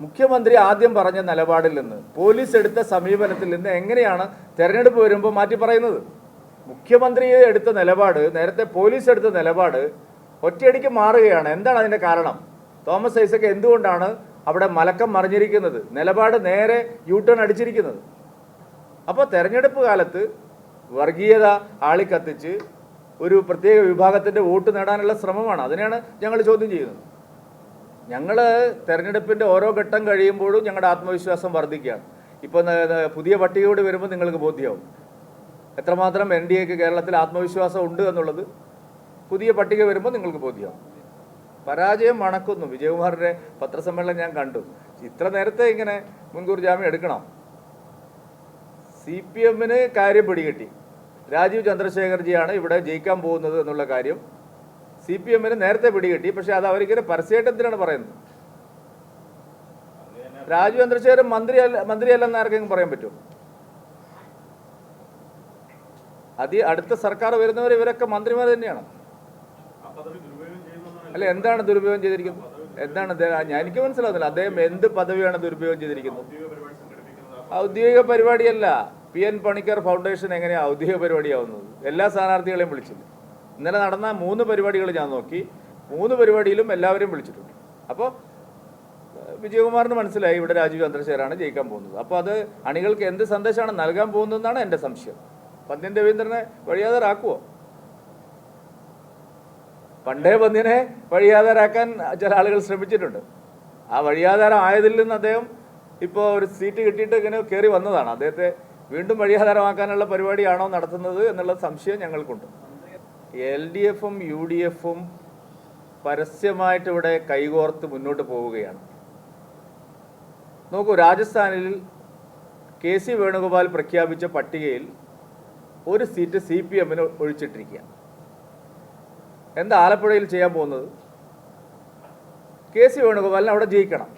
മുഖ്യമന്ത്രി ആദ്യം പറഞ്ഞ നിലപാടിൽ നിന്ന് പോലീസ് എടുത്ത സമീപനത്തിൽ നിന്ന് എങ്ങനെയാണ് തെരഞ്ഞെടുപ്പ് വരുമ്പോൾ മാറ്റി പറയുന്നത്? മുഖ്യമന്ത്രിയെ എടുത്ത നിലപാട് നേരത്തെ പോലീസ് എടുത്ത നിലപാട് ഒറ്റയടിക്ക് മാറുകയാണ്. എന്താണ് അതിന്റെ കാരണം? തോമസ് ഐസക് എന്തുകൊണ്ടാണ് അവിടെ മലക്കം മറിഞ്ഞിരിക്കുന്നത്? നിലപാട് നേരെ യൂ ടേൺ അടിച്ചിരിക്കുന്നത്. അപ്പോൾ തെരഞ്ഞെടുപ്പ് കാലത്ത് വർഗീയത ആളിക്കത്തിച്ച് ഒരു പ്രത്യേക വിഭാഗത്തിന്റെ വോട്ട് നേടാനുള്ള ശ്രമമാണ്. അതിനെയാണ് ഞങ്ങൾ ചോദ്യം ചെയ്യുന്നത്. ഞങ്ങൾ തെരഞ്ഞെടുപ്പിന്റെ ഓരോ ഘട്ടം കഴിയുമ്പോഴും ഞങ്ങളുടെ ആത്മവിശ്വാസം വർദ്ധിക്കുകയാണ്. ഇപ്പോൾ പുതിയ പട്ടികയോട് വരുമ്പോൾ നിങ്ങൾക്ക് ബോധ്യമാവും എത്രമാത്രം എൻ ഡി എക്ക് കേരളത്തിൽ ആത്മവിശ്വാസം ഉണ്ട് എന്നുള്ളത് പുതിയ പട്ടിക വരുമ്പോൾ നിങ്ങൾക്ക് ബോധ്യമാവും പരാജയം മണക്കുന്നു. വിജയകുമാറിന്റെ പത്രസമ്മേളനം ഞാൻ കണ്ടു. ഇത്ര നേരത്തെ ഇങ്ങനെ മുൻകൂർ ജാമ്യം എടുക്കണം. സി പി എമ്മിന് കാര്യം പിടികിട്ടി. രാജീവ് ചന്ദ്രശേഖർജിയാണ് ഇവിടെ ജയിക്കാൻ പോകുന്നത് എന്നുള്ള കാര്യം സി പി എമ്മിന് നേരത്തെ പിടികിട്ടി പക്ഷെ അത് അവരിങ്ങനെ പരസ്യമായിട്ട് എന്തിനാണ് പറയുന്നത്? രാജു ചന്ദ്രശേഖരൻ മന്ത്രിയല്ല മന്ത്രിയല്ലെന്ന് ആർക്കെങ്കിലും പറയാൻ പറ്റുമോ? അതി അടുത്ത സർക്കാർ വരുന്നവർ ഇവരൊക്കെ മന്ത്രിമാർ തന്നെയാണ്. അല്ല എന്താണ് ദുരുപയോഗം ചെയ്തിരിക്കുന്നത്? എന്താണ് ഞാൻ എനിക്ക് മനസ്സിലാവുന്നില്ല. അദ്ദേഹം എന്ത് പദവിയാണ് ദുരുപയോഗം ചെയ്തിരിക്കുന്നത്? ഔദ്യോഗിക പരിപാടിയല്ല. പി എൻ പണിക്കർ ഫൗണ്ടേഷൻ എങ്ങനെയാണ് ഔദ്യോഗിക പരിപാടിയാവുന്നത്? എല്ലാ സ്ഥാനാർത്ഥികളെയും വിളിച്ചില്ല? ഇന്നലെ നടന്ന മൂന്ന് പരിപാടികൾ ഞാൻ നോക്കി. മൂന്ന് പരിപാടിയിലും എല്ലാവരും വിളിച്ചിട്ടുണ്ട്. അപ്പോൾ വിജയകുമാറിന് മനസ്സിലായി ഇവിടെ രാജീവ് ചന്ദ്രശേഖരാണ് ജയിക്കാൻ പോകുന്നത്. അപ്പോൾ അത് അണികൾക്ക് എന്ത് സന്ദേശമാണ് നൽകാൻ പോകുന്നതെന്നാണ് എന്റെ സംശയം. പന്ത്യൻ രവീന്ദ്രനെ വഴിയാതരാക്കുവോ? പണ്ടേ പന്ത്യനെ വഴിയാതാരാക്കാൻ ചില ആളുകൾ ശ്രമിച്ചിട്ടുണ്ട്. ആ വഴിയാധാരം ആയതിൽ നിന്ന് അദ്ദേഹം ഇപ്പോൾ ഒരു സീറ്റ് കിട്ടിയിട്ട് ഇങ്ങനെ കയറി വന്നതാണ്. അദ്ദേഹത്തെ വീണ്ടും വഴിയാധാരമാക്കാനുള്ള പരിപാടിയാണോ നടത്തുന്നത് എന്നുള്ള സംശയം ഞങ്ങൾക്കുണ്ട്. എൽ ഡി എഫും യു ഡി എഫും പരസ്യമായിട്ട് ഇവിടെ കൈകോർത്ത് മുന്നോട്ട് പോവുകയാണ്. നോക്കൂ രാജസ്ഥാനിൽ കെ സി വേണുഗോപാൽ പ്രഖ്യാപിച്ച പട്ടികയിൽ ഒരു സീറ്റ് സി പി എമ്മിന് ഒഴിച്ചിട്ടിരിക്കുക എന്താ ആലപ്പുഴയിൽ ചെയ്യാൻ പോകുന്നത്? കെ സി വേണുഗോപാലിന് അവിടെ ജയിക്കണം.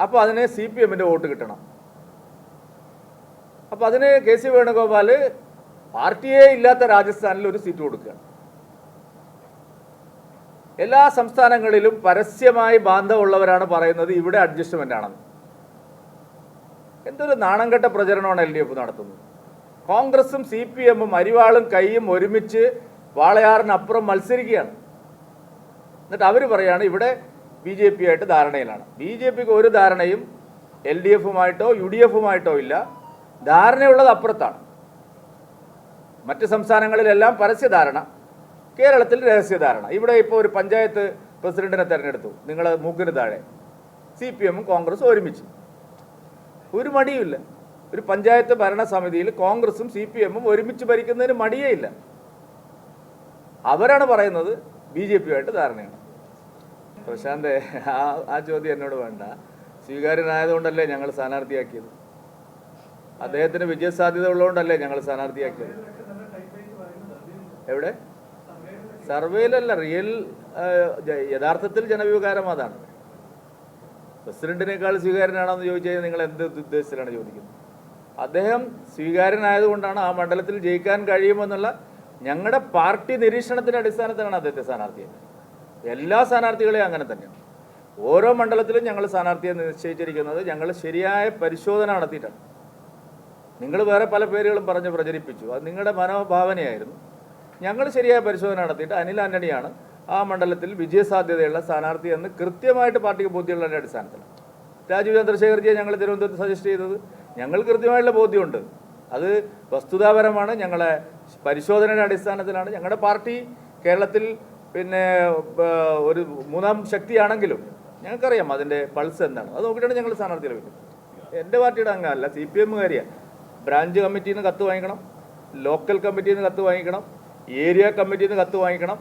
അപ്പോൾ അതിന് സി പി എമ്മിന്റെ വോട്ട് കിട്ടണം. അപ്പോൾ അതിന് കെ സി വേണുഗോപാൽ പാർട്ടിയേ ഇല്ലാത്ത രാജസ്ഥാനിൽ ഒരു സീറ്റ് കൊടുക്കുകയാണ് എല്ലാ സംസ്ഥാനങ്ങളിലും പരസ്യമായി ബാന്ധമുള്ളവരാണ് പറയുന്നത് ഇവിടെ അഡ്ജസ്റ്റ്മെന്റ് ആണെന്ന്. എന്തൊരു നാണംകെട്ട പ്രചരണമാണ് എൽ ഡി എഫ് നടത്തുന്നത്. കോൺഗ്രസും സി പി എമ്മും അരിവാളും കൈയും ഒരുമിച്ച് വാളയാറിനപ്പുറം മത്സരിക്കുകയാണ്. എന്നിട്ട് അവർ പറയുകയാണ് ഇവിടെ ബി ജെ പി ആയിട്ട് ധാരണയിലാണ്. ബി ജെ പിക്ക് ഒരു ധാരണയും എൽ ഡി എഫുമായിട്ടോ യു ഡി എഫുമായിട്ടോ ഇല്ല. ധാരണയുള്ളത് അപ്പുറത്താണ്. മറ്റ് സംസ്ഥാനങ്ങളിലെല്ലാം പരസ്യധാരണ. കേരളത്തിൽ രഹസ്യധാരണ. ഇവിടെ ഇപ്പോൾ ഒരു പഞ്ചായത്ത് പ്രസിഡന്റിനെ തിരഞ്ഞെടുത്തു. നിങ്ങൾ മൂക്കിന് താഴെ. സി പി എമ്മും കോൺഗ്രസും ഒരുമിച്ച്. ഒരു മടിയുമില്ല. ഒരു പഞ്ചായത്ത് ഭരണസമിതിയിൽ കോൺഗ്രസും സി പി എമ്മും ഒരുമിച്ച് ഭരിക്കുന്നതിന് മടിയേ ഇല്ല. അവരാണ് പറയുന്നത് ബി ജെ പിയുമായിട്ട് ധാരണയാണ്. പ്രശാന്ത് ആ ആ ചോദ്യം എന്നോട് വേണ്ട. സ്വീകാര്യനായതുകൊണ്ടല്ലേ ഞങ്ങൾ സ്ഥാനാർത്ഥിയാക്കിയത്? അദ്ദേഹത്തിന് വിജയസാധ്യത ഉള്ളതുകൊണ്ടല്ലേ ഞങ്ങൾ സ്ഥാനാർത്ഥിയാക്കിയത്? എവിടെ? സർവേയിലല്ല റിയൽ യഥാർത്ഥത്തിൽ ജനവികാരം അതാണ്. പ്രസിഡന്റിനേക്കാൾ സ്വീകാര്യനാണെന്ന് ചോദിച്ചു കഴിഞ്ഞാൽ നിങ്ങൾ എന്ത് ഉദ്ദേശത്തിലാണ് ചോദിക്കുന്നത്? അദ്ദേഹം സ്വീകാര്യനായതുകൊണ്ടാണ് ആ മണ്ഡലത്തിൽ ജയിക്കാൻ കഴിയുമെന്നുള്ള ഞങ്ങളുടെ പാർട്ടി നിരീക്ഷണത്തിന്റെ അടിസ്ഥാനത്തിലാണ് അദ്ദേഹത്തെ സ്ഥാനാർത്ഥിയായത്. എല്ലാ സ്ഥാനാർത്ഥികളെയും അങ്ങനെ തന്നെയാണ്. ഓരോ മണ്ഡലത്തിലും ഞങ്ങൾ സ്ഥാനാർത്ഥിയെ നിശ്ചയിച്ചിരിക്കുന്നത് ഞങ്ങൾ ശരിയായ പരിശോധന നടത്തിയിട്ടാണ്. നിങ്ങൾ വേറെ പല പേരുകളും പറഞ്ഞ് പ്രചരിപ്പിച്ചു. അത് നിങ്ങളുടെ മനോഭാവനയായിരുന്നു. ഞങ്ങൾ ശരിയായ പരിശോധന നടത്തിയിട്ട് അനിൽ ആന്റണിയാണ് ആ മണ്ഡലത്തിൽ വിജയസാധ്യതയുള്ള സ്ഥാനാർത്ഥി എന്ന് കൃത്യമായിട്ട് പാർട്ടിക്ക് ബോധ്യമുള്ളതിന്റെ അടിസ്ഥാനത്തിൽ. രാജീവ് ചന്ദ്രശേഖർജിയെ ഞങ്ങൾ തിരുവനന്തപുരത്ത് സജസ്റ്റ് ചെയ്തത്. ഞങ്ങൾ കൃത്യമായിട്ടുള്ള ബോധ്യമുണ്ട്. അത് വസ്തുതാപരമാണ്. ഞങ്ങളെ പരിശോധനയുടെ അടിസ്ഥാനത്തിലാണ്. ഞങ്ങളുടെ പാർട്ടി കേരളത്തിൽ പിന്നെ ഒരു മൂന്നാം ശക്തിയാണെങ്കിലും ഞങ്ങൾക്കറിയാം അതിന്റെ പൾസ് എന്താണ്. അത് നോക്കിയിട്ടാണ് ഞങ്ങൾ സ്ഥാനാർത്ഥികളെ വെക്കുന്നത് എന്റെ പാർട്ടിയുടെ അംഗമല്ല സി പി എമ്മുകാരിയാണ് ബ്രാഞ്ച് കമ്മിറ്റിയിൽ നിന്ന് കത്ത് വാങ്ങിക്കണം. ലോക്കൽ കമ്മിറ്റിയിൽ നിന്ന് കത്ത് വാങ്ങിക്കണം. ഏരിയ കമ്മിറ്റിയിൽ നിന്ന് കത്ത് വാങ്ങിക്കണം.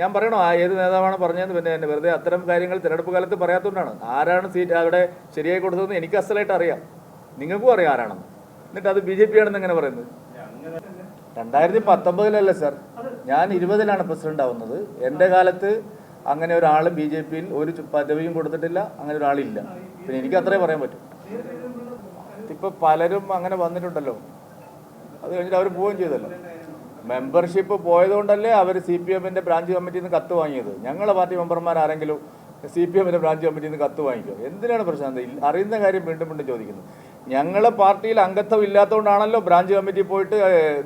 ഞാൻ പറയണോ? ആ ഏത് നേതാവാണ് പറഞ്ഞതെന്ന്? പിന്നെ എന്നെ വെറുതെ അത്തരം കാര്യങ്ങൾ തിരഞ്ഞെടുപ്പ് കാലത്ത് പറയാത്തതുകൊണ്ടാണ് ആരാണ് സീറ്റ് അവിടെ ശരിയായി കൊടുത്തതെന്ന് എനിക്ക് അസലായിട്ട് അറിയാം. നിങ്ങൾക്കും അറിയാം ആരാണെന്ന്. എന്നിട്ട് അത് ബി ജെ പി ആണെന്ന് എങ്ങനെ പറയുന്നത്? രണ്ടായിരത്തി പത്തൊമ്പതിലല്ല സർ? ഞാൻ ഇരുപതിലാണ് പ്രസിഡന്റ് ആവുന്നത് എന്റെ കാലത്ത് അങ്ങനെ ഒരാൾ ബി ജെ പിയിൽ ഒരു പദവിയും കൊടുത്തിട്ടില്ല. അങ്ങനെ ഒരാളില്ല. പിന്നെ എനിക്ക് അത്രേ പറയാൻ പറ്റും. ഇപ്പൊ പലരും അങ്ങനെ വന്നിട്ടുണ്ടല്ലോ. അത് കഴിഞ്ഞിട്ട് അവർ പോവുകയും ചെയ്തല്ലോ. മെമ്പർഷിപ്പ് പോയതുകൊണ്ടല്ലേ അവർ സി പി എമ്മിന്റെ ബ്രാഞ്ച് കമ്മിറ്റിയിൽ നിന്ന് കത്ത് വാങ്ങിയത്? ഞങ്ങളെ പാർട്ടി മെമ്പർമാർ ആരെങ്കിലും സി പി എമ്മിന്റെ ബ്രാഞ്ച് കമ്മിറ്റിയിൽ നിന്ന് കത്ത് വാങ്ങിക്കും? എന്തിനാണ് പ്രശാന്ത് അറിയുന്ന കാര്യം വീണ്ടും വീണ്ടും ചോദിക്കുന്നത് ഞങ്ങളെ പാർട്ടിയിൽ അംഗത്വം ഇല്ലാത്തതുകൊണ്ടാണല്ലോ ബ്രാഞ്ച് കമ്മിറ്റി പോയിട്ട്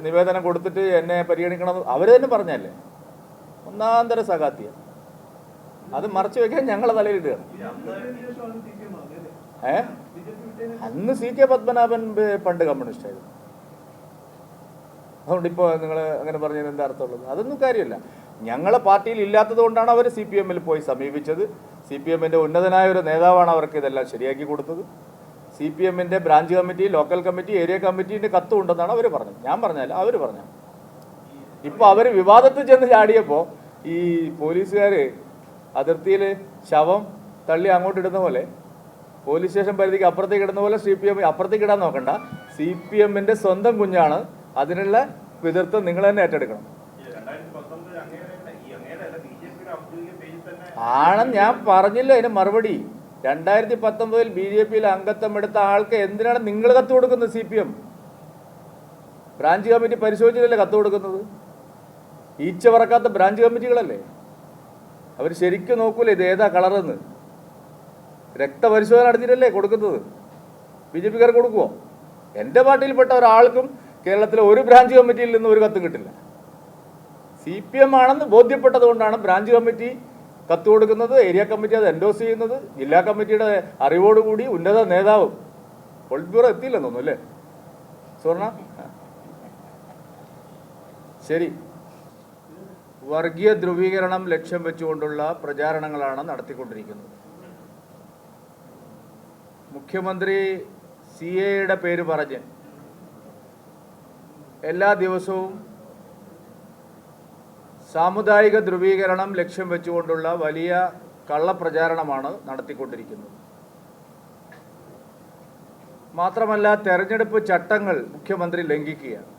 നിവേദനം കൊടുത്തിട്ട് എന്നെ പരിഗണിക്കണം അവർ തന്നെ പറഞ്ഞല്ലേ? ഒന്നാന്തര സഹാത്തിയ അത് മറച്ചു വെക്കാൻ ഞങ്ങളെ തലയിലിടുകയാണ് ഏ? അന്ന് സി കെ പത്മനാഭൻ പണ്ട് കമ്മ്യൂണിസ്റ്റ് ആയിരുന്നു. അതുകൊണ്ട് ഇപ്പോൾ നിങ്ങൾ അങ്ങനെ പറഞ്ഞതിന് എന്താ അർത്ഥമുള്ളത്? അതൊന്നും കാര്യമില്ല. ഞങ്ങളെ പാർട്ടിയിൽ ഇല്ലാത്തത് കൊണ്ടാണ് അവർ സി പി എമ്മിൽ പോയി സമീപിച്ചത്. സി പി എമ്മിന്റെ ഉന്നതനായ ഒരു നേതാവാണ് അവർക്ക് ഇതെല്ലാം ശരിയാക്കി കൊടുത്തത്. സി പി എമ്മിന്റെ branch committee local committee area കമ്മിറ്റീന്റെ കത്തും ഉണ്ടെന്നാണ് അവർ പറഞ്ഞത്. ഞാൻ പറഞ്ഞല്ല അവർ പറഞ്ഞു ഇപ്പോൾ അവർ വിവാദത്തിൽ ചെന്ന് ചാടിയപ്പോൾ ഈ പോലീസുകാർ അതിർത്തിയിൽ ശവം തള്ളി അങ്ങോട്ട് ഇടുന്ന പോലെ പോലീസ് സ്റ്റേഷൻ പരിധിക്ക് അപ്പുറത്തേക്ക് ഇടുന്ന പോലെ സി പി എം അപ്പുറത്തേക്ക് ഇടാൻ നോക്കണ്ട. സി പി എമ്മിന്റെ സ്വന്തം കുഞ്ഞാണ് അതിനുള്ള പിതൃത്വം നിങ്ങൾ തന്നെ ഏറ്റെടുക്കണം. ആണെന്ന് ഞാൻ പറഞ്ഞില്ല അതിന് മറുപടി. രണ്ടായിരത്തി പത്തൊമ്പതിൽ ബി ജെ പിയിൽ അംഗത്വം എടുത്ത ആൾക്ക് എന്തിനാണ് നിങ്ങൾ കത്ത് കൊടുക്കുന്നത് C P M? Branch committee പരിശോധിച്ചിട്ടല്ലേ കത്ത് കൊടുക്കുന്നത്? ഈച്ച പറക്കാത്ത ബ്രാഞ്ച് കമ്മിറ്റികളല്ലേ? അവർ ശരിക്കും നോക്കൂലേ ഇത് ഏതാ കളറെന്ന്? രക്തപരിശോധന നടത്തിയിട്ടല്ലേ കൊടുക്കുന്നത്? ബി ജെ പിക്കാർ കൊടുക്കുമോ എന്റെ പാർട്ടിയിൽപ്പെട്ട ഒരാൾക്കും കേരളത്തിലെ ഒരു ബ്രാഞ്ച് കമ്മിറ്റിയിൽ നിന്ന് ഒരു കത്തും കിട്ടില്ല. സി പി എം ആണെന്ന് ബോധ്യപ്പെട്ടതുകൊണ്ടാണ് ബ്രാഞ്ച് കമ്മിറ്റി കത്ത് കൊടുക്കുന്നത് ഏരിയ കമ്മിറ്റി അത് എൻഡോസ് ചെയ്യുന്നത് ജില്ലാ കമ്മിറ്റിയുടെ അറിവോടുകൂടി ഉന്നത നേതാവും. പൊളിറ്റ് ബ്യൂറോ എത്തിയില്ലെന്ന് തോന്നുന്നു അല്ലേ? സുവർണ? ശരി. വർഗീയ ധ്രുവീകരണം ലക്ഷ്യം വെച്ചുകൊണ്ടുള്ള പ്രചാരണങ്ങളാണ് നടത്തിക്കൊണ്ടിരിക്കുന്നത്. മുഖ്യമന്ത്രി സി എയുടെ പേര് പറഞ്ഞ് എല്ലാ ദിവസവും സാമുദായിക ധ്രുവീകരണം ലക്ഷ്യം വെച്ചുകൊണ്ടുള്ള വലിയ കള്ളപ്രചാരണമാണ് നടത്തിക്കൊണ്ടിരിക്കുന്നത്. മാത്രമല്ല തെരഞ്ഞെടുപ്പ് ചട്ടങ്ങൾ മുഖ്യമന്ത്രി ലംഘിക്കുകയാണ്.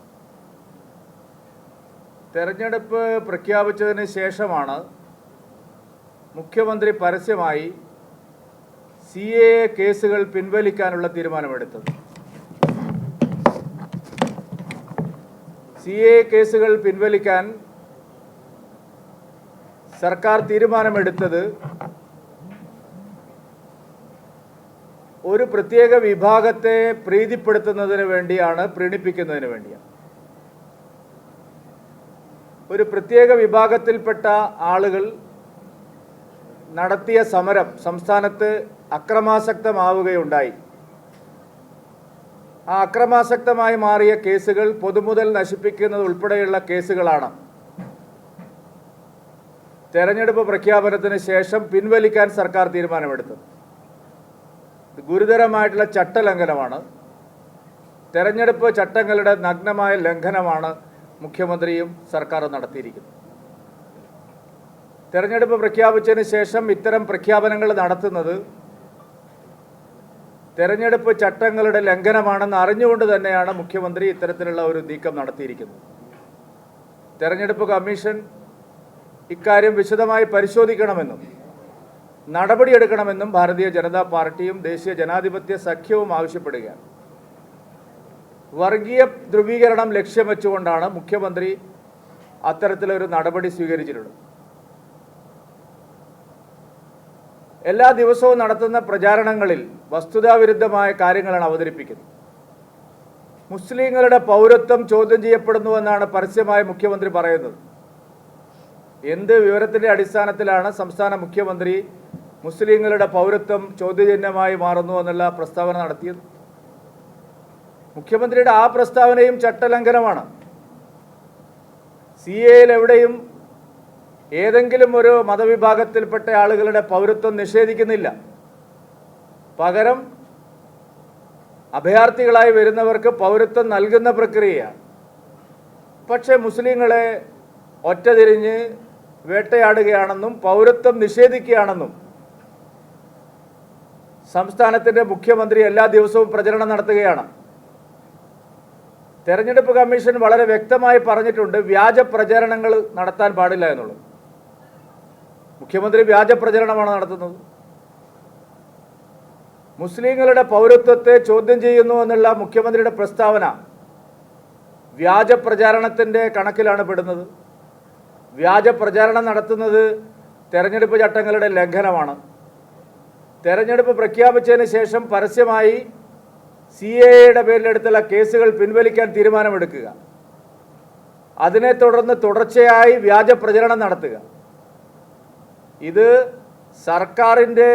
തെരഞ്ഞെടുപ്പ് പ്രഖ്യാപിച്ചതിന് ശേഷമാണ് മുഖ്യമന്ത്രി പരസ്യമായി സി എ കേസുകൾ പിൻവലിക്കാനുള്ള തീരുമാനമെടുത്തത്. സി എ കേസുകൾ പിൻവലിക്കാൻ സർക്കാർ തീരുമാനമെടുത്തത് ഒരു പ്രത്യേക വിഭാഗത്തെ പ്രീതിപ്പെടുത്തുന്നതിന് വേണ്ടിയാണ് പ്രീണിപ്പിക്കുന്നതിന് വേണ്ടിയാണ്. ഒരു പ്രത്യേക വിഭാഗത്തിൽപ്പെട്ട ആളുകൾ നടത്തിയ സമരം സംസ്ഥാനത്ത് അക്രമാസക്തമാവുകയുണ്ടായി. അക്രമാസക്തമായി മാറിയ കേസുകൾ പൊതുമുതൽ നശിപ്പിക്കുന്നത് ഉൾപ്പെടെയുള്ള കേസുകളാണ്. തെരഞ്ഞെടുപ്പ് പ്രഖ്യാപനത്തിന് ശേഷം പിൻവലിക്കാൻ സർക്കാർ തീരുമാനമെടുത്തു. ഗുരുതരമായിട്ടുള്ള ചട്ടലംഘനമാണ്. തെരഞ്ഞെടുപ്പ് ചട്ടങ്ങളുടെ നഗ്നമായ ലംഘനമാണ് മുഖ്യമന്ത്രിയും സർക്കാരും നടത്തിയിരിക്കുന്നത്. തെരഞ്ഞെടുപ്പ് പ്രഖ്യാപിച്ചതിന് ശേഷം ഇത്തരം പ്രഖ്യാപനങ്ങൾ നടത്തുന്നത് തെരഞ്ഞെടുപ്പ് ചട്ടങ്ങളുടെ ലംഘനമാണെന്ന് അറിഞ്ഞുകൊണ്ട് തന്നെയാണ് മുഖ്യമന്ത്രി ഇത്തരത്തിലുള്ള ഒരു നീക്കം നടത്തിയിരിക്കുന്നത്. തെരഞ്ഞെടുപ്പ് കമ്മീഷൻ ഇക്കാര്യം വിശദമായി പരിശോധിക്കണമെന്നും നടപടിയെടുക്കണമെന്നും ഭാരതീയ ജനതാ പാർട്ടിയും ദേശീയ ജനാധിപത്യ സഖ്യവും ആവശ്യപ്പെടുകയാണ്. വർഗീയ ധ്രുവീകരണം ലക്ഷ്യം വെച്ചുകൊണ്ടാണ് മുഖ്യമന്ത്രി അത്തരത്തിലൊരു നടപടി സ്വീകരിച്ചിട്ടുള്ളത്. എല്ലാ ദിവസവും നടത്തുന്ന പ്രചാരണങ്ങളിൽ വസ്തുതാവിരുദ്ധമായ കാര്യങ്ങളാണ് അവതരിപ്പിക്കുന്നത്. മുസ്ലിങ്ങളുടെ പൗരത്വം ചോദ്യം ചെയ്യപ്പെടുന്നുവെന്നാണ് പരസ്യമായി മുഖ്യമന്ത്രി പറയുന്നത്. എന്ത് വിവരത്തിന്റെ അടിസ്ഥാനത്തിലാണ് സംസ്ഥാന മുഖ്യമന്ത്രി മുസ്ലിങ്ങളുടെ പൗരത്വം ചോദ്യചിഹ്നമായി മാറുന്നു എന്നുള്ള പ്രസ്താവന നടത്തിയത്? മുഖ്യമന്ത്രിയുടെ ആ പ്രസ്താവനയും ചട്ടലംഘനമാണ്. സി എയിൽ എവിടെയും ഏതെങ്കിലും ഒരു മതവിഭാഗത്തിൽപ്പെട്ട ആളുകളുടെ പൗരത്വം നിഷേധിക്കുന്നില്ല. പകരം അഭയാർത്ഥികളായി വരുന്നവർക്ക് പൗരത്വം നൽകുന്ന പ്രക്രിയയാണ്. പക്ഷേ മുസ്ലിങ്ങളെ ഒറ്റതിരിഞ്ഞ് വേട്ടയാടുകയാണെന്നും പൗരത്വം നിഷേധിക്കുകയാണെന്നും സംസ്ഥാനത്തിന്റെ മുഖ്യമന്ത്രി എല്ലാ ദിവസവും പ്രചരണം നടത്തുകയാണ്. തെരഞ്ഞെടുപ്പ് കമ്മീഷൻ വളരെ വ്യക്തമായി പറഞ്ഞിട്ടുണ്ട് വ്യാജ പ്രചരണങ്ങൾ നടത്താൻ പാടില്ല എന്നുള്ളത്. മുഖ്യമന്ത്രി വ്യാജ പ്രചരണമാണ് നടത്തുന്നത്. മുസ്ലിങ്ങളുടെ പൗരത്വത്തെ ചോദ്യം ചെയ്യുന്നു എന്നുള്ള മുഖ്യമന്ത്രിയുടെ പ്രസ്താവന വ്യാജ പ്രചാരണത്തിന്റെ കണക്കിലാണ് പെടുന്നത്. വ്യാജ പ്രചാരണം നടത്തുന്നത് തെരഞ്ഞെടുപ്പ് ചട്ടങ്ങളുടെ ലംഘനമാണ്. തെരഞ്ഞെടുപ്പ് പ്രഖ്യാപിച്ചതിന് ശേഷം പരസ്യമായി സി എ എയുടെ പേരിലെടുത്തുള്ള കേസുകൾ പിൻവലിക്കാൻ തീരുമാനമെടുക്കുക. അതിനെ തുടർന്ന് തുടർച്ചയായി വ്യാജ പ്രചരണം നടത്തുക. ഇത് സർക്കാരിന്റെ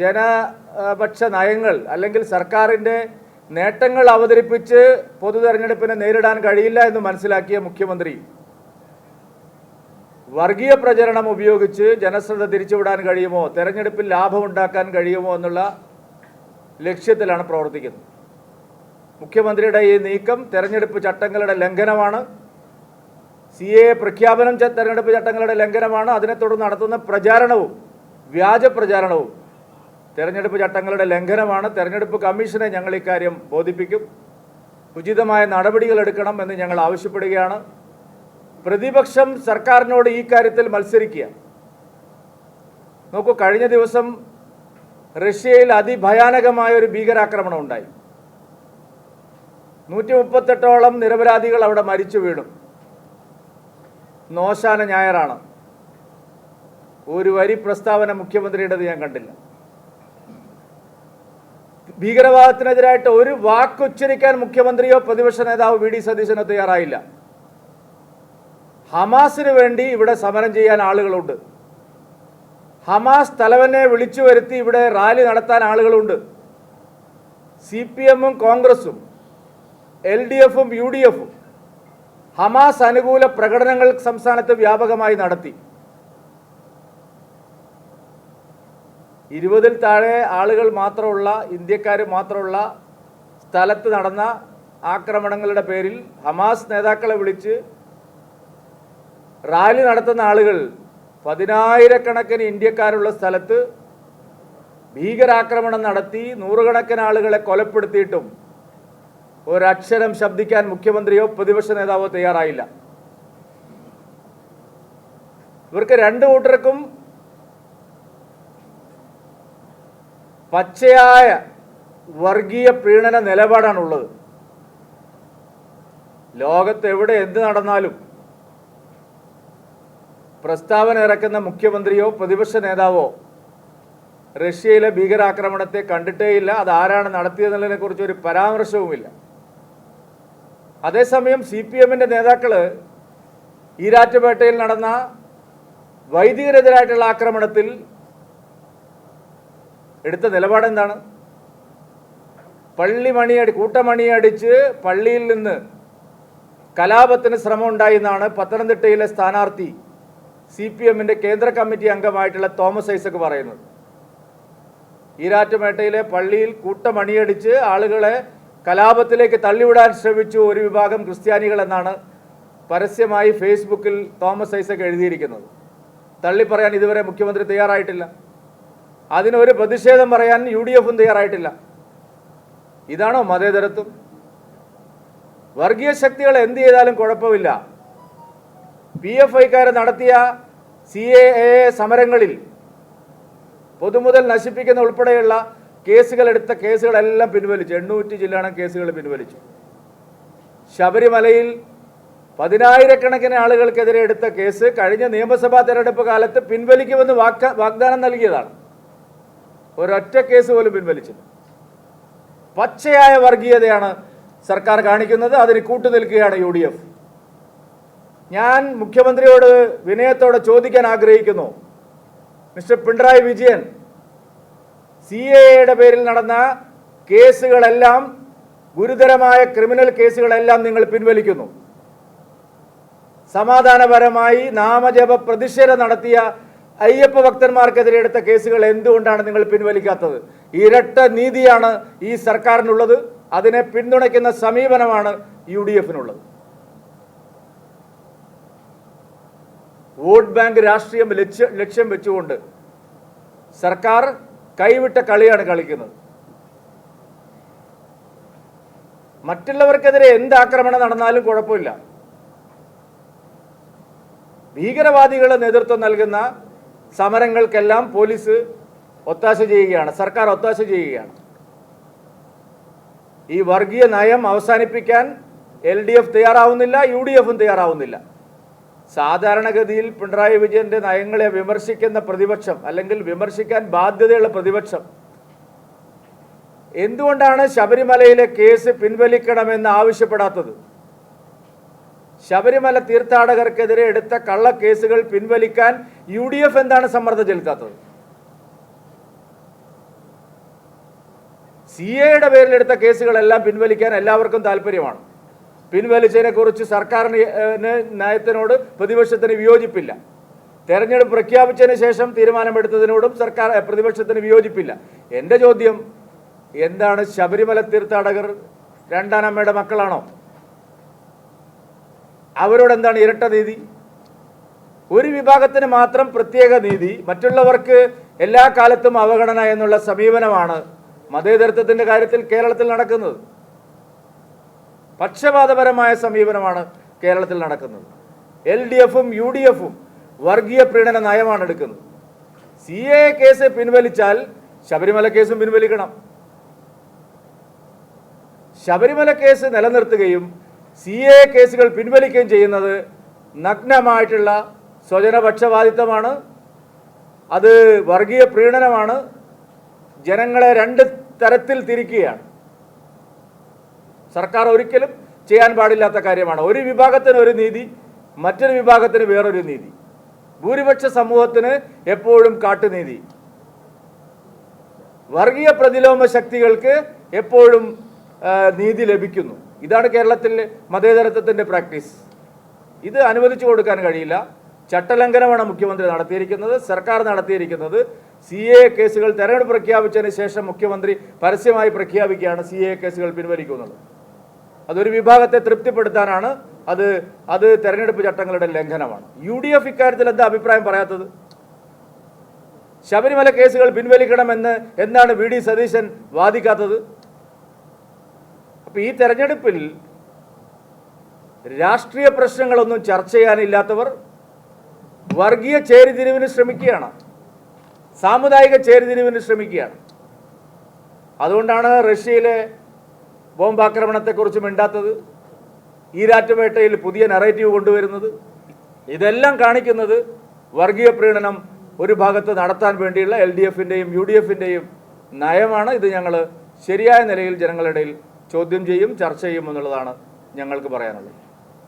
ജനപക്ഷ നയങ്ങൾ അല്ലെങ്കിൽ സർക്കാരിന്റെ നേട്ടങ്ങൾ അവതരിപ്പിച്ച് പൊതു തെരഞ്ഞെടുപ്പിനെ നേരിടാൻ കഴിയില്ല എന്ന് മനസ്സിലാക്കിയ മുഖ്യമന്ത്രി. വർഗീയ പ്രചരണം ഉപയോഗിച്ച് ജനശ്രദ്ധ തിരിച്ചുവിടാൻ കഴിയുമോ? തെരഞ്ഞെടുപ്പിൽ ലാഭമുണ്ടാക്കാൻ കഴിയുമോ എന്നുള്ള ലക്ഷ്യത്തിലാണ് പ്രവർത്തിക്കുന്നത്. മുഖ്യമന്ത്രിയുടെ ഈ നീക്കം തെരഞ്ഞെടുപ്പ് ചട്ടങ്ങളുടെ ലംഘനമാണ്. സി എ പ്രഖ്യാപനം തെരഞ്ഞെടുപ്പ് ചട്ടങ്ങളുടെ ലംഘനമാണ്. അതിനെ തുടർന്ന് നടത്തുന്ന പ്രചാരണവും വ്യാജ പ്രചാരണവും തെരഞ്ഞെടുപ്പ് ചട്ടങ്ങളുടെ ലംഘനമാണ്. തെരഞ്ഞെടുപ്പ് കമ്മീഷനെ ഞങ്ങൾ ഇക്കാര്യം ബോധിപ്പിക്കും. ഉചിതമായ നടപടികൾ എടുക്കണം എന്ന് ഞങ്ങൾ ആവശ്യപ്പെടുകയാണ്. പ്രതിപക്ഷം സർക്കാരിനോട് ഈ കാര്യത്തിൽ മത്സരിക്കുക. നോക്കൂ കഴിഞ്ഞ ദിവസം റഷ്യയിൽ അതിഭയാനകമായ ഒരു ഭീകരാക്രമണം ഉണ്ടായി. നൂറ്റി മുപ്പത്തെട്ടോളം നിരപരാധികൾ അവിടെ മരിച്ചു വീണു. നോശാന ഞായറാണ്. ഒരു വരി പ്രസ്താവന മുഖ്യമന്ത്രിയുടേത് ഞാൻ കണ്ടില്ല. ഭീകരവാദത്തിനെതിരായിട്ട് ഒരു വാക്കുച്ചരിക്കാൻ മുഖ്യമന്ത്രിയോ പ്രതിപക്ഷ നേതാവ് വി ഡി സതീശനോ തയ്യാറായില്ല. ഹമാസിന് വേണ്ടി ഇവിടെ സമരം ചെയ്യാൻ ആളുകളുണ്ട്. ഹമാസ് തലവനെ വിളിച്ചു വരുത്തി ഇവിടെ റാലി നടത്താൻ ആളുകളുണ്ട്. സി പി എമ്മും കോൺഗ്രസും എൽ ഡി എഫും യു ഡി എഫും. ഹമാസ് അനുകൂല പ്രകടനങ്ങൾ സംസ്ഥാനത്ത് വ്യാപകമായി നടത്തി. ഇരുപതിൽ താഴെ ആളുകൾ മാത്രമുള്ള ഇന്ത്യക്കാർ മാത്രമുള്ള സ്ഥലത്ത് നടന്ന ആക്രമണങ്ങളുടെ പേരിൽ ഹമാസ് നേതാക്കളെ വിളിച്ച് റാലി നടത്തുന്ന ആളുകൾ പതിനായിരക്കണക്കിന് ഇന്ത്യക്കാരുള്ള സ്ഥലത്ത് ഭീകരാക്രമണം നടത്തി നൂറുകണക്കിന് ആളുകളെ കൊലപ്പെടുത്തിയിട്ടും ഒരക്ഷരം ശബ്ദിക്കാൻ മുഖ്യമന്ത്രിയോ പ്രതിപക്ഷ നേതാവോ തയ്യാറായില്ല. ഇവർക്ക് രണ്ട് കൂട്ടർക്കും പച്ചയായ വർഗീയ പ്രീണന നിലപാടാണുള്ളത്. ലോകത്ത് എവിടെ എന്ത് നടന്നാലും പ്രസ്താവന ഇറക്കുന്ന മുഖ്യമന്ത്രിയോ പ്രതിപക്ഷ നേതാവോ റഷ്യയിലെ ഭീകരാക്രമണത്തെ കണ്ടിട്ടേയില്ല. അത് ആരാണ് നടത്തിയതെന്നതിനെ കുറിച്ച് ഒരു പരാമർശവുമില്ല. അതേസമയം സി പി എമ്മിന്റെ നേതാക്കൾ ഈരാറ്റുപേട്ടയിൽ നടന്ന വൈദികരെതിരായിട്ടുള്ള ആക്രമണത്തിൽ എടുത്ത നിലപാടെന്താണ് പള്ളി മണിയടി കൂട്ടമണിയടിച്ച് പള്ളിയിൽ നിന്ന് കലാപത്തിന് ശ്രമം ഉണ്ടായി എന്നാണ് പത്തനംതിട്ടയിലെ സ്ഥാനാർത്ഥി സി പി എമ്മിന്റെ കേന്ദ്ര കമ്മിറ്റി അംഗമായിട്ടുള്ള തോമസ് ഐസക് പറയുന്നത്. ഈരാറ്റുപേട്ടയിലെ പള്ളിയിൽ കൂട്ടമണിയടിച്ച് ആളുകളെ കലാപത്തിലേക്ക് തള്ളിവിടാൻ ശ്രമിച്ചു ഒരു വിഭാഗം ക്രിസ്ത്യാനികൾ എന്നാണ് പരസ്യമായി ഫേസ്ബുക്കിൽ തോമസ് ഐസക് എഴുതിയിരിക്കുന്നത്. തള്ളി പറയാൻ ഇതുവരെ മുഖ്യമന്ത്രി തയ്യാറായിട്ടില്ല. അതിനൊരു പ്രതിഷേധം പറയാൻ യു ഡി എഫും തയ്യാറായിട്ടില്ല. ഇതാണോ മതേതരത്വം? വർഗീയ ശക്തികൾ എന്ത് ചെയ്താലും കുഴപ്പമില്ല. പി എഫ് ഐക്കാർ നടത്തിയ സി എ എ സമരങ്ങളിൽ പൊതുമുതൽ നശിപ്പിക്കുന്ന ഉൾപ്പെടെയുള്ള കേസുകൾ എടുത്ത കേസുകളെല്ലാം പിൻവലിച്ചു. എണ്ണൂറ്റി ജില്ലാണ് കേസുകൾ പിൻവലിച്ചു. ശബരിമലയിൽ പതിനായിരക്കണക്കിന് ആളുകൾക്കെതിരെ എടുത്ത കേസ് കഴിഞ്ഞ നിയമസഭാ തെരഞ്ഞെടുപ്പ് കാലത്ത് പിൻവലിക്കുമെന്ന് വാക്ക വാഗ്ദാനം നൽകിയതാണ്. ഒരൊറ്റ കേസ് പോലും പിൻവലിച്ചില്ല. പച്ചയായ വർഗീയതയാണ് സർക്കാർ കാണിക്കുന്നത്. അതിന് കൂട്ടുനിൽക്കുകയാണ് യു ഡി എഫ് ഞാൻ മുഖ്യമന്ത്രിയോട് വിനയത്തോടെ ചോദിക്കാൻ ആഗ്രഹിക്കുന്നു. Mister Pinarayi Vijayan C A എയുടെ പേരിൽ നടന്ന കേസുകളെല്ലാം ഗുരുതരമായ ക്രിമിനൽ കേസുകളെല്ലാം നിങ്ങൾ പിൻവലിക്കുന്നു. സമാധാനപരമായി നാമജപ പ്രതിഷേധം നടത്തിയ അയ്യപ്പ ഭക്തന്മാർക്കെതിരെ എടുത്ത കേസുകൾ എന്തുകൊണ്ടാണ് നിങ്ങൾ പിൻവലിക്കാത്തത്? ഇരട്ട നീതിയാണ് ഈ സർക്കാരിനുള്ളത്. അതിനെ പിന്തുണയ്ക്കുന്ന സമീപനമാണ് യു ഡി എഫിനുള്ളത്. വോട്ട് ബാങ്ക് രാഷ്ട്രീയം ലക്ഷ്യ വെച്ചുകൊണ്ട് സർക്കാർ കൈവിട്ട കളിയാണ് കളിക്കുന്നത്. മറ്റുള്ളവർക്കെതിരെ എന്ത് ആക്രമണം നടന്നാലും കുഴപ്പമില്ല. ഭീകരവാദികൾ നേതൃത്വം നൽകുന്ന സമരങ്ങൾക്കെല്ലാം പോലീസ് ഒത്താശ ചെയ്യുകയാണ്. സർക്കാർ ഒത്താശ ചെയ്യുകയാണ്. ഈ വർഗീയ നയം അവസാനിപ്പിക്കാൻ എൽ ഡി എഫ് തയ്യാറാവുന്നില്ല യു ഡി എഫും തയ്യാറാവുന്നില്ല. സാധാരണഗതിയിൽ പിണറായി വിജയന്റെ നയങ്ങളെ വിമർശിക്കുന്ന പ്രതിപക്ഷം അല്ലെങ്കിൽ വിമർശിക്കാൻ ബാധ്യതയുള്ള പ്രതിപക്ഷം. എന്തുകൊണ്ടാണ് ശബരിമലയിലെ കേസ് പിൻവലിക്കണമെന്ന് ആവശ്യപ്പെടാത്തത്? ശബരിമല തീർത്ഥാടകർക്കെതിരെ എടുത്ത കള്ളക്കേസുകൾ പിൻവലിക്കാൻ യു ഡി എഫ് എന്താണ് സമ്മർദ്ദം ചെലുത്താത്തത്? സി എയുടെ പേരിലെടുത്ത കേസുകളെല്ലാം പിൻവലിക്കാൻ എല്ലാവർക്കും താല്പര്യമാണ് പിൻവലിച്ചതിനെ കുറിച്ച് സർക്കാരിന് നയത്തിനോട് പ്രതിപക്ഷത്തിന് വിയോജിപ്പില്ല. തെരഞ്ഞെടുപ്പ് പ്രഖ്യാപിച്ചതിന് ശേഷം തീരുമാനമെടുത്തതിനോടും സർക്കാർ പ്രതിപക്ഷത്തിന് വിയോജിപ്പില്ല. എന്റെ ചോദ്യം എന്താണ് ശബരിമല തീർത്ഥാടകർ രണ്ടാനമ്മയുടെ മക്കളാണോ? അവരോട് എന്താണ് ഇരട്ട നീതി? ഒരു വിഭാഗത്തിന് മാത്രം പ്രത്യേക നീതി മറ്റുള്ളവർക്ക് എല്ലാ കാലത്തും അവഗണന എന്നുള്ള സമീപനമാണ് മതേതരത്വത്തിന്റെ കാര്യത്തിൽ കേരളത്തിൽ നടക്കുന്നത്. പക്ഷപാതപരമായ സമീപനമാണ് കേരളത്തിൽ നടക്കുന്നത്. എൽ ഡി എഫും യു ഡി എഫും വർഗീയ പ്രീണന നയമാണ് എടുക്കുന്നത്. സി എ കേസ് പിൻവലിച്ചാൽ ശബരിമല കേസും പിൻവലിക്കണം. ശബരിമല കേസ് നിലനിർത്തുകയും സി എ കേസുകൾ പിൻവലിക്കുകയും ചെയ്യുന്നത് നഗ്നമായിട്ടുള്ള സ്വജനപക്ഷപാതിത്വമാണ്. അത് വർഗീയ പ്രീണനമാണ് ജനങ്ങളെ രണ്ട് തരത്തിൽ തിരിക്കുകയാണ്. സർക്കാർ ഒരിക്കലും ചെയ്യാൻ പാടില്ലാത്ത കാര്യമാണ്. ഒരു വിഭാഗത്തിന് ഒരു നീതി മറ്റൊരു വിഭാഗത്തിന് വേറൊരു നീതി. ഭൂരിപക്ഷ സമൂഹത്തിന് എപ്പോഴും കാട്ടുനീതി. വർഗീയ പ്രതിലോമ ശക്തികൾക്ക് എപ്പോഴും നീതി ലഭിക്കുന്നു. ഇതാണ് കേരളത്തിലെ മതേതരത്വത്തിന്റെ പ്രാക്ടീസ്. ഇത് അനുവദിച്ചു കൊടുക്കാൻ കഴിയില്ല. ചട്ടലംഘനമാണ് മുഖ്യമന്ത്രി നടത്തിയിരിക്കുന്നത് സർക്കാർ നടത്തിയിരിക്കുന്നത്. സി എ കേസുകൾ തെരഞ്ഞെടുപ്പ് പ്രഖ്യാപിച്ചതിന് ശേഷം മുഖ്യമന്ത്രി പരസ്യമായി പ്രഖ്യാപിക്കുകയാണ് സി എ കേസുകൾ പിൻവലിക്കുന്നത്. അതൊരു വിഭാഗത്തെ തൃപ്തിപ്പെടുത്താനാണ് അത് അത് തെരഞ്ഞെടുപ്പ് ചട്ടങ്ങളുടെ ലംഘനമാണ്. യു ഡി എഫ് ഇക്കാര്യത്തിൽ എന്താ അഭിപ്രായം പറയാത്തത്? ശബരിമല കേസുകൾ പിൻവലിക്കണമെന്ന് എന്താണ് വി ഡി സതീശൻ വാദിക്കാത്തത്? അപ്പൊ ഈ തെരഞ്ഞെടുപ്പിൽ രാഷ്ട്രീയ പ്രശ്നങ്ങളൊന്നും ചർച്ച ചെയ്യാനില്ലാത്തവർ വർഗീയ ചേരിതിരിവിന് ശ്രമിക്കുകയാണ്. സാമുദായിക ചേരിതിരിവിന് ശ്രമിക്കുകയാണ്. അതുകൊണ്ടാണ് റഷ്യയിലെ ബോംബാക്രമണത്തെക്കുറിച്ച് മിണ്ടാത്തത് ഈരാറ്റുപേട്ടയിൽ പുതിയ നറേറ്റീവ് കൊണ്ടുവരുന്നത് ഇതെല്ലാം കാണിക്കുന്നത് വർഗീയ പ്രീണനം ഒരു ഭാഗത്ത് നടത്താൻ വേണ്ടിയുള്ള എൽ ഡി എഫിന്റെയും യു ഡി എഫിന്റെയും നയമാണ്. ഇത് ഞങ്ങൾ ശരിയായ നിലയിൽ ജനങ്ങളുടെ ചോദ്യം ചെയ്യും ചർച്ച ചെയ്യും എന്നുള്ളതാണ് ഞങ്ങൾക്ക് പറയാനുള്ളത്.